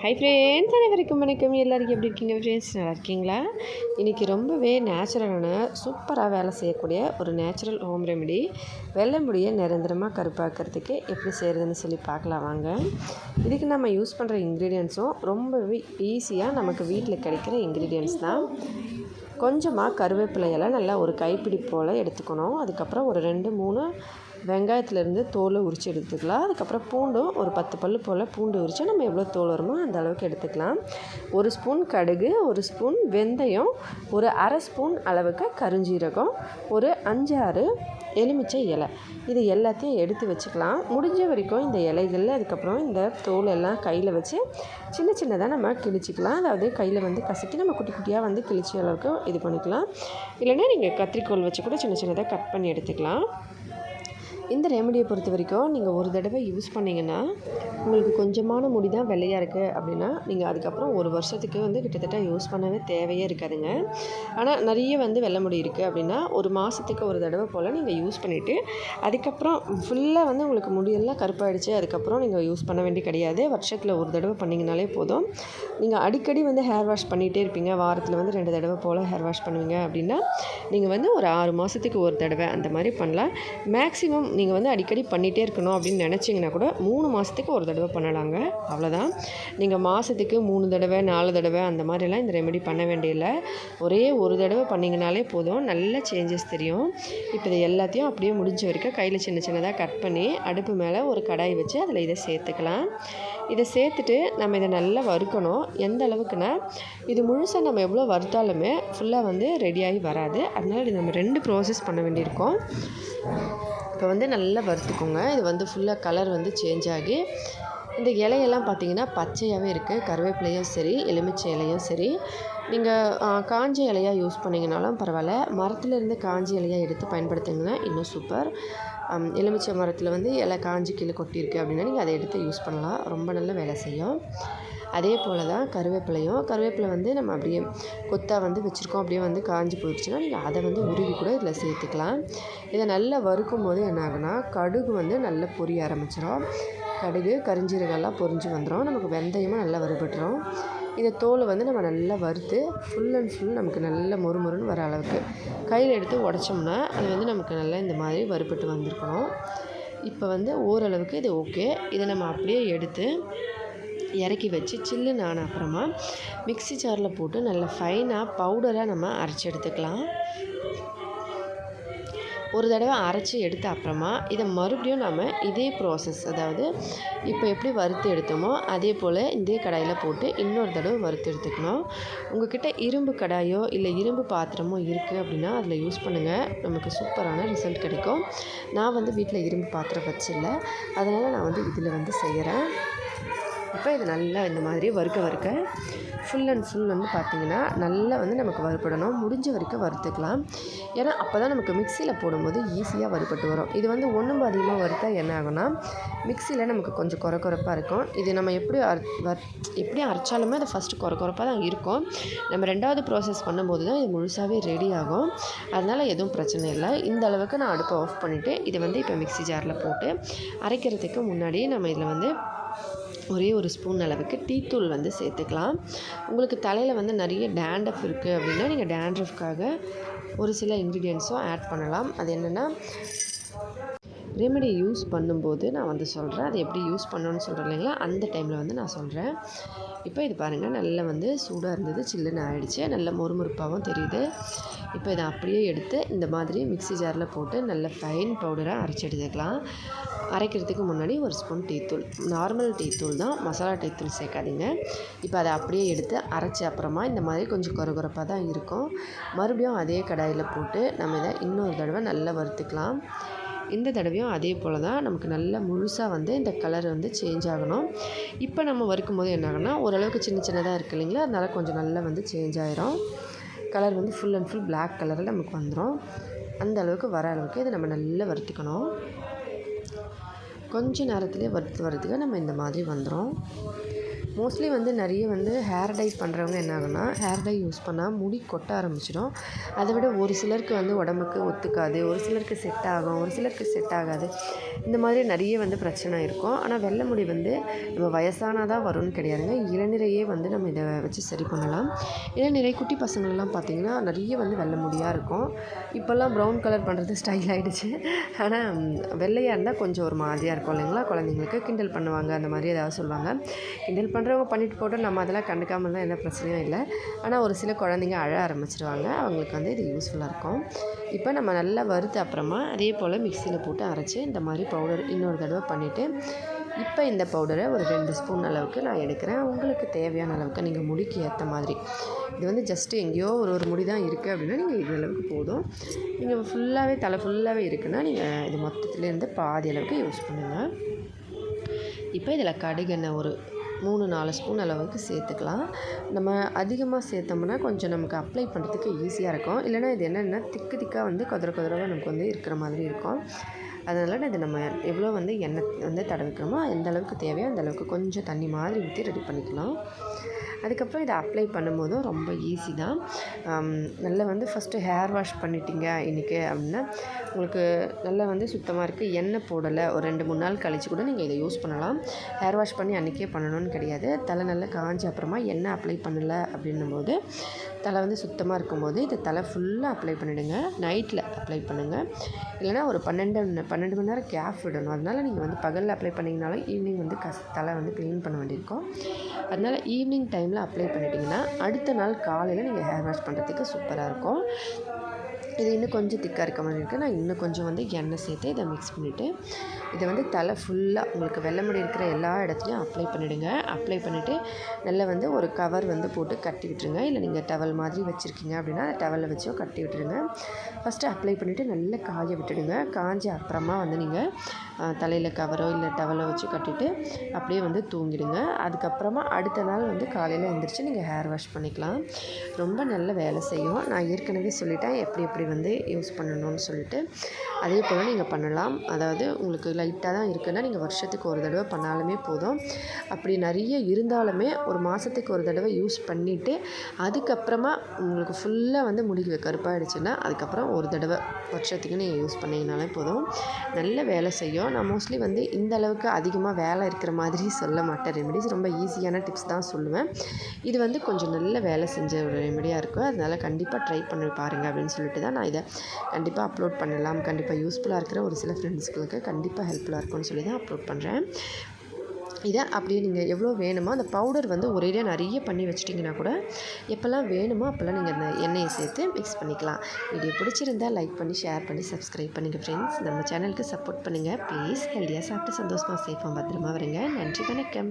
Hi friends அனைவருக்கும் வணக்கம். எல்லாருக்கும் எப்படி இருக்கீங்க? ஃப்ரெண்ட்ஸ் நல்லா இருக்கீங்களா? இன்றைக்கி ரொம்பவே நேச்சுரலான சூப்பராக வேலை செய்யக்கூடிய ஒரு நேச்சுரல் ஹோம் ரெமெடி வெள்ளை முடியை நிரந்தரமாக கருப்பாக்கிறதுக்கு எப்படி செய்கிறதுன்னு சொல்லி பார்க்கலாம் வாங்க. இதுக்கு நம்ம யூஸ் பண்ணுற இன்க்ரீடியன்ஸும் ரொம்பவே ஈஸியாக நமக்கு வீட்டில் கிடைக்கிற இன்க்ரீடியன்ஸ் தான். கொஞ்சமாக கருவேப்பிலையெல்லாம் நல்லா ஒரு கைப்பிடி போல் எடுத்துக்கணும். அதுக்கப்புறம் ஒரு ரெண்டு மூணு வெங்காயத்துலேருந்து தோலை உரித்து எடுத்துக்கலாம். அதுக்கப்புறம் பூண்டும் ஒரு பத்து பல் போல் பூண்டு உரித்து நம்ம எவ்வளோ தோல் வருமோ அந்த அளவுக்கு எடுத்துக்கலாம். ஒரு ஸ்பூன் கடுகு ஒரு ஸ்பூன் வெந்தயம் ஒரு அரை ஸ்பூன் அளவுக்கு கருஞ்சீரகம் ஒரு அஞ்சு ஆறு எலுமிச்சை இலை. இது எல்லாத்தையும் எடுத்து வச்சுக்கலாம். முடிஞ்ச வரைக்கும் இந்த இலைகள் அதுக்கப்புறம் இந்த தோல் எல்லாம் கையில் வச்சு சின்ன சின்னதாக நம்ம கிழிச்சிக்கலாம். அதாவது கையில் வந்து கசக்கி நம்ம குட்டி குட்டியாக வந்து கிழிச்ச அளவுக்கு இது பண்ணிக்கலாம். இல்லைன்னா நீங்கள் கத்திரிக்கோல் வச்சு கூட சின்ன சின்னதாக கட் பண்ணி எடுத்துக்கலாம். இந்த ரெமடியை பொறுத்த வரைக்கும் நீங்கள் ஒரு தடவை யூஸ் பண்ணிங்கன்னா உங்களுக்கு கொஞ்சமான முடி தான் வெள்ளையாக இருக்குது அப்படின்னா நீங்கள் அதுக்கப்புறம் ஒரு வருஷத்துக்கு வந்து கிட்டத்தட்ட யூஸ் பண்ணவே தேவையே இருக்காதுங்க. ஆனால் நிறைய வந்து வெள்ளை முடி இருக்குது அப்படின்னா ஒரு மாதத்துக்கு ஒரு தடவை போல் நீங்கள் யூஸ் பண்ணிவிட்டு அதுக்கப்புறம் ஃபுல்லாக வந்து உங்களுக்கு முடியெல்லாம் கருப்பாயிடுச்சு அதுக்கப்புறம் நீங்கள் யூஸ் பண்ண வேண்டிய கிடையாது. வருஷத்தில் ஒரு தடவை பண்ணிங்கனாலே போதும். நீங்கள் அடிக்கடி வந்து ஹேர் வாஷ் பண்ணிகிட்டே இருப்பீங்க. வாரத்தில் வந்து ரெண்டு தடவை போல் ஹேர் வாஷ் பண்ணுவீங்க அப்படின்னா நீங்கள் வந்து ஒரு ஆறு மாதத்துக்கு ஒரு தடவை அந்த மாதிரி பண்ணலாம். மேக்ஸிமம் நீங்கள் வந்து அடிக்கடி பண்ணிகிட்டே இருக்கணும் அப்படின்னு நினச்சிங்கன்னா கூட மூணு மாதத்துக்கு ஒரு தடவை பண்ணலாங்க. அவ்வளோதான் நீங்கள் மாதத்துக்கு மூணு தடவை நாலு தடவை அந்த மாதிரிலாம் இந்த ரெமெடி பண்ண வேண்டியதில்லை. ஒரே ஒரு தடவை பண்ணிங்கனாலே போதும். நல்ல சேஞ்சஸ் தெரியும். இப்போ இது எல்லாத்தையும் அப்படியே முடிஞ்ச வரைக்கும் கையில் சின்ன சின்னதாக கட் பண்ணி அடுப்பு மேலே ஒரு கடாய் வச்சு அதில் இதை சேர்த்துக்கலாம். இதை சேர்த்துட்டு நம்ம இதை நல்லா வறுக்கணும். எந்த அளவுக்குன்னா இது முழுசாக நம்ம எவ்வளோ வறுத்தாலுமே ஃபுல்லாக வந்து ரெடியாகி வராது. அதனால் இது நம்ம ரெண்டு ப்ராசஸ் பண்ண வேண்டியிருக்கோம். இப்போ வந்து நல்லா வறுத்துக்கோங்க. இது வந்து ஃபுல்லாக கலர் வந்து சேஞ்ச் ஆகி இந்த இலையெல்லாம் பார்த்தீங்கன்னா பச்சையாகவே இருக்குது கருவேப்பிலையும் சரி எலுமிச்சை இலையும் சரி. நீங்கள் காஞ்ச இலையாக யூஸ் பண்ணிங்கனாலும் பரவாயில்ல. மரத்துலேருந்து காஞ்ச இலையாக எடுத்து பயன்படுத்துங்கன்னா இன்னும் சூப்பர் எலுமிச்சை மரத்தில் வந்து இலை காஞ்சி கீழே கொட்டியிருக்கு அப்படின்னா நீங்கள் அதை எடுத்து யூஸ் பண்ணலாம். ரொம்ப நல்ல வேலை செய்யும். அதே போல் தான் கருவேப்பிலையும். கருவேப்பிலை வந்து நம்ம அப்படியே கொத்தாக வந்து வச்சுருக்கோம். அப்படியே வந்து காஞ்சி போயிடுச்சுன்னா நீங்கள் அதை வந்து உருவி கூட இதில் சேர்த்துக்கலாம். இதை நல்லா வறுக்கும் போது என்ன ஆகுனா கடுகு வந்து நல்லா பொரிய ஆரம்பிச்சிடும் கடுகு கரிஞ்சீரகம்லாம் பொரிஞ்சு வந்துடும் நமக்கு வெந்தயமும் நல்லா வறுபட்டுரும். இந்த தோலை வந்து நம்ம நல்லா வறுத்து ஃபுல் அண்ட் ஃபுல் நமக்கு நல்ல மொறு மொறுன்னு வர அளவுக்கு கையில் எடுத்து உடச்சோம்னா அது வந்து நமக்கு நல்லா இந்த மாதிரி வறுபட்டு வந்திருக்கணும். இப்போ வந்து ஓரளவுக்கு இது ஓகே இதை நம்ம அப்படியே எடுத்து இறக்கி வச்சு சில்லுன்னு ஆன அப்புறமா மிக்ஸி ஜாரில் போட்டு நல்லா ஃபைனாக பவுடராக நம்ம அரைச்சி எடுத்துக்கலாம். ஒரு தடவை அரைச்சி எடுத்த அப்புறமா இதை மறுபடியும் நம்ம இதே ப்ராசஸ் அதாவது இப்போ எப்படி வறுத்து எடுத்தோமோ அதே போல் இதே கடாயில் போட்டு இன்னொரு தடவை வறுத்து எடுத்துக்கணும். உங்கள்கிட்ட இரும்பு கடாயோ இல்லை இரும்பு பாத்திரமோ இருக்குது அப்படின்னா அதில் யூஸ் பண்ணுங்கள் நமக்கு சூப்பரான ரிசல்ட் கிடைக்கும். நான் வந்து வீட்டில் இரும்பு பாத்திரம் வச்சில்ல. அதனால் நான் வந்து இதில் வந்து செய்கிறேன் இப்போ இது நல்லா இந்த மாதிரி வறுக்க வறுக்க ஃபுல் அண்ட் ஃபுல் வந்து பார்த்திங்கன்னா நல்லா வந்து நமக்கு வறுபடணும். முடிஞ்ச வரைக்கும் வறுத்துக்கலாம். ஏன்னா அப்போ தான் நமக்கு மிக்சியில் போடும்போது ஈஸியாக வறுபட்டு வரும். இது வந்து ஒன்றும் அதிகமாக வறுத்தா என்ன ஆகும்னா மிக்சியில் நமக்கு கொஞ்சம் குறை குறைப்பாக இருக்கும். இது நம்ம எப்படி அர் வர் எப்படி அரைச்சாலுமே அது ஃபஸ்ட்டு குறை குறைப்பாக தான் இருக்கும். நம்ம ரெண்டாவது ப்ராசஸ் பண்ணும்போது தான் இது முழுசாகவே ரெடி ஆகும். அதனால் எதுவும் பிரச்சனை இல்லை. இந்த அளவுக்கு நான் அடுப்பை ஆஃப் பண்ணிவிட்டு இதை வந்து இப்போ மிக்சி ஜாரில் போட்டு அரைக்கிறதுக்கு முன்னாடியே நம்ம இதில் வந்து ஒரே ஒரு ஸ்பூன் அளவுக்கு டீத்தூள் வந்து சேர்த்துக்கலாம். உங்களுக்கு தலையில் வந்து நிறைய டேண்ட்ரஃப் இருக்குது அப்படின்னா நீங்கள் டேண்ட்ரஃப்காக ஒரு சில இன்க்ரீடியன்ஸும் ஆட் பண்ணலாம். அது என்னென்னா ரெமெடி யூஸ் பண்ணும்போது நான் வந்து சொல்கிறேன் அது எப்படி யூஸ் பண்ணணும்னு சொல்கிறேன் இல்லைங்களா? அந்த டைமில் வந்து நான் சொல்கிறேன் இப்போ இது பாருங்கள் நல்லா வந்து சூடாக இருந்தது சில்லுன்னு ஆகிடுச்சு நல்ல மொறுமொறுப்பாகவும் தெரியுது. இப்போ இதை அப்படியே எடுத்து இந்த மாதிரி மிக்ஸி ஜாரில் போட்டு நல்ல ஃபைன் பவுடராக அரைச்சி எடுத்துக்கலாம். அரைக்கிறதுக்கு முன்னாடி ஒரு ஸ்பூன் டீத்தூள் நார்மல் டீத்தூள் தான். மசாலா டீத்தூள் சேர்க்காதீங்க. இப்போ அதை அப்படியே எடுத்து அரைச்ச அப்புறமா இந்த மாதிரி கொஞ்சம் குறகுறப்பாக தான் இருக்கும். மறுபடியும் அதே கடாயில் போட்டு நம்ம இதை இன்னொரு தடவை நல்லா வறுத்துக்கலாம். இந்த தடவையும் அதே போல் தான் நமக்கு நல்லா முழுசாக வந்து இந்த கலர் வந்து சேஞ்ச் ஆகணும். இப்போ நம்ம வறுக்கும் போது என்ன ஆகுனா ஓரளவுக்கு சின்ன சின்னதாக இருக்குது இல்லைங்களா? அதனால் கொஞ்சம் நல்லா வந்து சேஞ்ச் ஆயிரும். கலர் வந்து ஃபுல் அண்ட் ஃபுல் பிளாக் கலரில் நமக்கு வந்துடும் அந்த அளவுக்கு வர அளவுக்கு இதை நம்ம நல்லா வறுத்துக்கணும். கொஞ்சம் நேரத்துலேயே வறுத்து வரதுக்கு நம்ம இந்த மாதிரி வந்துடும் மோஸ்ட்லி வந்து நிறைய வந்து ஹேர் டை பண்ணுறவங்க என்ன ஆகுனா ஹேர் டை யூஸ் பண்ணால் முடி கொட்ட ஆரம்பிச்சிடும். அதை விட ஒரு சிலருக்கு வந்து உடம்புக்கு ஒத்துக்காது ஒரு சிலருக்கு செட் ஆகும் ஒரு சிலருக்கு செட் ஆகாது. இந்த மாதிரி நிறைய வந்து பிரச்சனை இருக்கும். ஆனால் வெள்ளை முடி வந்து நம்ம வயசானால் தான் வரும்னு கிடையாதுங்க. இளநிறையே வந்து நம்ம இதை வச்சு சரி பண்ணலாம். இளநிறை குட்டி பசங்களெலாம் பார்த்திங்கன்னா நிறைய வந்து வெள்ளை முடியாக இருக்கும். இப்போல்லாம் ப்ரௌன் கலர் பண்ணுறது ஸ்டைல் ஆகிடுச்சு ஆனால் வெள்ளையாக இருந்தால் கொஞ்சம் ஒரு மாதிரியாக இருக்கும் இல்லைங்களா? குழந்தைங்களுக்கு கிண்டல் பண்ணுவாங்க அந்த மாதிரி ஏதாவது சொல்லுவாங்க. கிண்டல் பண்ணுறவங்க பண்ணிட்டு போட்டு நம்ம அதெல்லாம் கண்டுக்காமல் இருந்தால் எந்த பிரச்சனையும் இல்லை. ஆனால் ஒரு சில குழந்தைங்க அழ ஆரம்பிச்சிடுவாங்க அவங்களுக்கு வந்து இது யூஸ்ஃபுல்லாக இருக்கும். இப்போ நம்ம நல்லா வறுத்த அப்புறமா அதே போல் மிக்சியில் போட்டு அரைச்சி இந்த மாதிரி பவுடர் இன்னொரு தடவை பண்ணிவிட்டு இப்போ இந்த பவுடரை ஒரு ரெண்டு ஸ்பூன் அளவுக்கு நான் எடுக்கிறேன். உங்களுக்கு தேவையான அளவுக்கு நீங்கள் முடிக்கு ஏற்ற மாதிரி. இது வந்து ஜஸ்ட்டு எங்கேயோ ஒரு ஒரு முடி தான் இருக்குது அப்படின்னா நீங்கள் இது அளவுக்கு போதும். நீங்கள் ஃபுல்லாகவே தலை ஃபுல்லாகவே இருக்குன்னா நீங்கள் இது மொத்தத்துலேருந்து பாதி அளவுக்கு யூஸ் பண்ணுங்கள் இப்போ இதில் கடுகெண்ணெய் ஒரு மூணு நாலு ஸ்பூன் அளவுக்கு சேர்த்துக்கலாம். நம்ம அதிகமாக சேர்த்தோம்னா கொஞ்சம் நமக்கு அப்ளை பண்ணுறதுக்கு ஈஸியாக இருக்கும். இல்லைனா இது என்னென்னா திக்கு திக்காக வந்து குதிர குதிரவாக நமக்கு வந்து இருக்கிற மாதிரி இருக்கும். அதனால் இது நம்ம எவ்வளோ வந்து எண்ணெய் வந்து தடவிக்கிறோமோ எந்த அளவுக்கு தேவையோ அந்த அளவுக்கு கொஞ்சம் தண்ணி மாதிரி ஊற்றி ரெடி பண்ணிக்கலாம். அதுக்கப்புறம் இதை அப்ளை பண்ணும்போதும் ரொம்ப ஈஸி தான். நல்லா வந்து ஃபஸ்ட்டு ஹேர் வாஷ் பண்ணிட்டீங்க இன்றைக்கி அப்படின்னா உங்களுக்கு நல்லா வந்து சுத்தமாக இருக்குது எண்ணெய் போடலை. ஒரு ரெண்டு மூணு நாள் கழித்து கூட நீங்கள் இதை யூஸ் பண்ணலாம். ஹேர் வாஷ் பண்ணி அன்றைக்கே பண்ணணும்னு கிடையாது. தலை நல்லா காஞ்ச அப்புறமா எண்ணெய் அப்ளை பண்ணலை அப்படின்னும்போது தலை வந்து சுத்தமாக இருக்கும்போது இதை தலை ஃபுல்லாக அப்ளை பண்ணிவிடுங்க நைட்டில் அப்ளை பண்ணுங்கள் இல்லைனா ஒரு பன்னெண்டு பன்னெண்டு மணி நேரம் கேப் விடணும். அதனால் நீங்கள் வந்து பகலில் அப்ளை பண்ணிங்கனாலும் ஈவினிங் வந்து கஸ் தலை வந்து க்ளீன் பண்ண வேண்டியிருக்கும். அதனால் ஈவினிங் டைமில் அப்ளை பண்ணிட்டீங்கன்னா அடுத்த நாள் காலையில் நீங்கள் ஹேர் வாஷ் பண்ணுறதுக்கு சூப்பராக இருக்கும். இது இன்னும் கொஞ்சம் திக்காக இருக்க மாதிரி இருக்குது நான் இன்னும் கொஞ்சம் வந்து எண்ணெய் சேர்த்து இதை மிக்ஸ் பண்ணிவிட்டு இதை வந்து தலை ஃபுல்லாக உங்களுக்கு வெள்ளை முடி இருக்கிற எல்லா இடத்துலையும் அப்ளை பண்ணிவிடுங்க அப்ளை பண்ணிவிட்டு நல்லா வந்து ஒரு கவர் வந்து போட்டு கட்டி விட்டுருங்க இல்லை நீங்கள் டவல் மாதிரி வச்சுருக்கீங்க அப்படின்னா அந்த டவலில் வச்சோ கட்டி விட்டுருங்க ஃபஸ்ட்டு அப்ளை பண்ணிவிட்டு நல்லா காய விட்டுடுங்க. காஞ்ச அப்புறமா வந்து நீங்கள் தலையில் கவரோ இல்லை டவலோ வச்சு கட்டிட்டு அப்படியே வந்து தூங்கிடுங்க. அதுக்கப்புறமா அடுத்த நாள் வந்து காலையில் எழுந்திரிச்சு நீங்கள் ஹேர் வாஷ் பண்ணிக்கலாம். ரொம்ப நல்ல வேலை செய்யும். நான் ஏற்கனவே சொல்லிட்டேன். எப்படி எப்படி வந்து யூஸ் பண்ணணும்னு சொல்லிட்டு. அதே போல் நீங்கள் பண்ணலாம். அதாவது உங்களுக்கு லைட்டாக தான் இருக்குன்னா நீங்கள் வருஷத்துக்கு ஒரு தடவை பண்ணாலுமே போதும். அப்படி நிறைய இருந்தாலுமே ஒரு மாதத்துக்கு ஒரு தடவை யூஸ் பண்ணிவிட்டு அதுக்கப்புறமா உங்களுக்கு ஃபுல்லாக வந்து முடி கருப்பாகிடுச்சுன்னா அதுக்கப்புறம் ஒரு தடவை வருஷத்துக்கு நீங்கள் யூஸ் பண்ணிங்கனாலே போதும். நல்ல வேலை செய்யும். நான் மோஸ்ட்லி வந்து இந்த அளவுக்கு அதிகமாக வேலை இருக்கிற மாதிரி சொல்ல மாட்டேன். ரெமெடிஸ் ரொம்ப ஈஸியான டிப்ஸ் தான் சொல்லுவேன். இது வந்து கொஞ்சம் நல்ல வேலை செஞ்ச ஒரு ரெமெடியாக இருக்கும். அதனால் கண்டிப்பாக ட்ரை பண்ணி பாருங்கள் அப்படின்னு சொல்லிட்டு தான் நான் இதை கண்டிப்பாக அப்லோட் பண்ணலாம். கண்டிப்பாக யூஸ்ஃபுல்லாக இருக்கிற ஒரு சில ஃப்ரெண்ட்ஸ்களுக்கு கண்டிப்பாக ஹெல்ப்ஃபுல்லாக இருக்கும்னு சொல்லி தான் அப்லோட் பண்ணுறேன் இதை அப்படியே நீங்கள் எவ்வளோ வேணுமோ அந்த பவுடர் வந்து ஒரேடியாக நிறைய பண்ணி வச்சிட்டிங்கன்னா கூட எப்போல்லாம் வேணுமோ அப்போல்லாம் நீங்கள் அந்த எண்ணெயை சேர்த்து மிக்ஸ் பண்ணிக்கலாம். வீடியோ பிடிச்சிருந்தால் லைக் பண்ணி ஷேர் பண்ணி சப்ஸ்கிரைப் பண்ணுங்கள் ஃப்ரெண்ட்ஸ் நம்ம சேனலுக்கு சப்போர்ட் பண்ணுங்கள் ப்ளீஸ் ஹெல்த்தியாக சாப்பிட்டு சந்தோஷமாக சேஃபாக பத்திரமா வருங்க. நன்றி வணக்கம்.